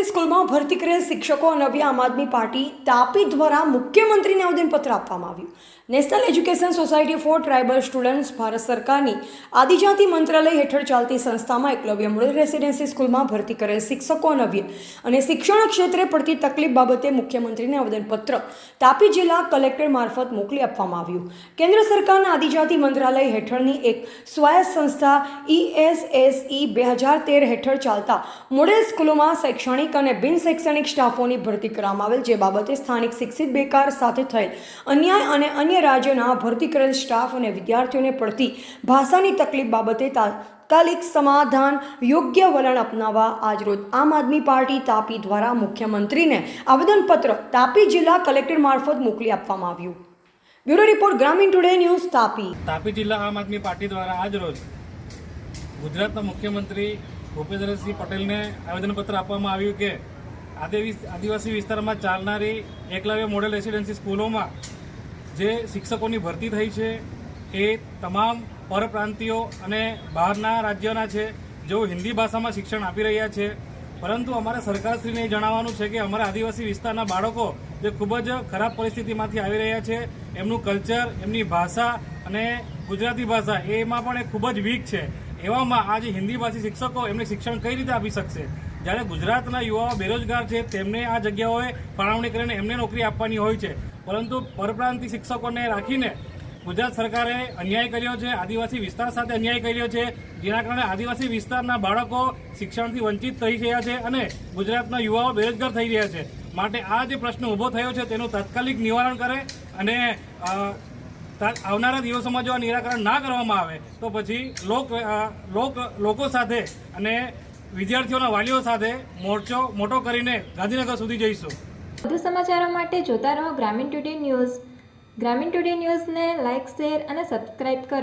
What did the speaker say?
Residency સ્કૂલમાં ભરતી કરેલ શિક્ષકો નવી આમ આદમી પાર્ટી તાપી દ્વારા મુખ્યમંત્રીને આવેદનપત્ર આપવામાં આવ્યું. National education society for tribal students Bharat સરકારની આદિજાતિ મંત્રાલય હેઠળ ચાલતી સંસ્થામાં એકલવ્ય મૂળ રેસિડેન્સી સ્કૂલમાં ભરતી કરેલ શિક્ષકો નવ્ય અને શિક્ષણ ક્ષેત્રે પડતી તકલીફ બાબતે મુખ્યમંત્રીને આવેદનપત્ર તાપી જિલ્લા કલેક્ટર મારફત મોકલી આપવામાં આવ્યું. કેન્દ્ર સરકારના આદિજાતિ મંત્રાલય હેઠળની એક સ્વાયત્ત સંસ્થા ઈએસએસઈ બે હજાર તેર હેઠળ ચાલતા મોડેલ સ્કૂલોમાં શૈક્ષણિક અને બિન શૈક્ષણિક સ્ટાફોની ભરતી કરવામાં આવેલ, જે બાબતે સ્થાનિક શિક્ષિત બેકાર સાથે થયેલ અન્યાય અને અન્ય રાજ્યોના ભરતી કરેલ સ્ટાફ અને વિદ્યાર્થીઓને પડતી ભાષાની તકલીફ બાબતે તાત્કાલિક સમાધાન યોગ્ય વલણ અપનાવવા આજરોજ આમ આદમી પાર્ટી તાપી દ્વારા મુખ્યમંત્રીને આવેદનપત્ર તાપી જિલ્લા કલેક્ટર મારફત મોકલી આપવામાં આવ્યું. Bureau report, Gramin today news Tapi. Tapi જિલ્લા આમ આદમી પાર્ટી દ્વારા આજ રોજ ગુજરાતના મુખ્યમંત્રી ભૂપેન્દ્રસિંહ પટેલને આવેદનપત્ર આપવામાં આવ્યું કે આદિવી- આદિવાસી વિસ્તારમાં ચાલનારી એકલવ્ય મોડેલ રેસિડેન્સી સ્કૂલોમાં જે શિક્ષકોની ભરતી થઈ છે, એ તમામ પરપ્રાંતિયો અને બહારના રાજ્યોના છે, જેઓ હિન્દી ભાષામાં શિક્ષણ આપી રહ્યા છે. પરંતુ અમારે સરકારશ્રીને જણાવવાનું છે કે અમારા આદિવાસી વિસ્તારના બાળકો જે ખૂબ જ ખરાબ પરિસ્થિતિમાંથી આવી રહ્યા છે, એમનું કલ્ચર, એમની ભાષા અને ગુજરાતી ભાષા, એમાં પણ એ ખૂબ જ વીક છે. એવામાં આજે હિન્દી ભાષી શિક્ષકો એમને શિક્ષણ કઈ રીતે આપી શકશે? જ્યારે ગુજરાતના યુવાઓ બેરોજગાર છે, તેમને આ જગ્યાઓએ ફાળવણી કરીને એમને નોકરી આપવાની હોય છે. પરંતુ પરપ્રાંતિ શિક્ષકોને રાખીને ગુજરાત સરકારે અન્યાય કર્યો છે, આદિવાસી વિસ્તાર સાથે અન્યાય કર્યો છે, જેના કારણે આદિવાસી વિસ્તારના બાળકો શિક્ષણથી વંચિત થઈ રહ્યા છે અને ગુજરાતના યુવાઓ બેરોજગાર થઈ રહ્યા છે. માટે આ જે પ્રશ્ન ઊભો થયો છે, તેનું તાત્કાલિક નિવારણ કરે અને આવનારા દિવસોમાં જો આ નિરાકરણ ના કરવામાં આવે, તો પછી લોક લોક, લોકો સાથે અને વિદ્યાર્થીઓના વાલીઓ સાથે મોરચો, મોટો કરીને ગાંધીનગર સુધી જઈશું. વધુ સમાચારો માટે જોતા રહો Gramin today news. Gramin today ન્યૂઝને લાઇક શેર અને સબસ્ક્રાઇબ કરો.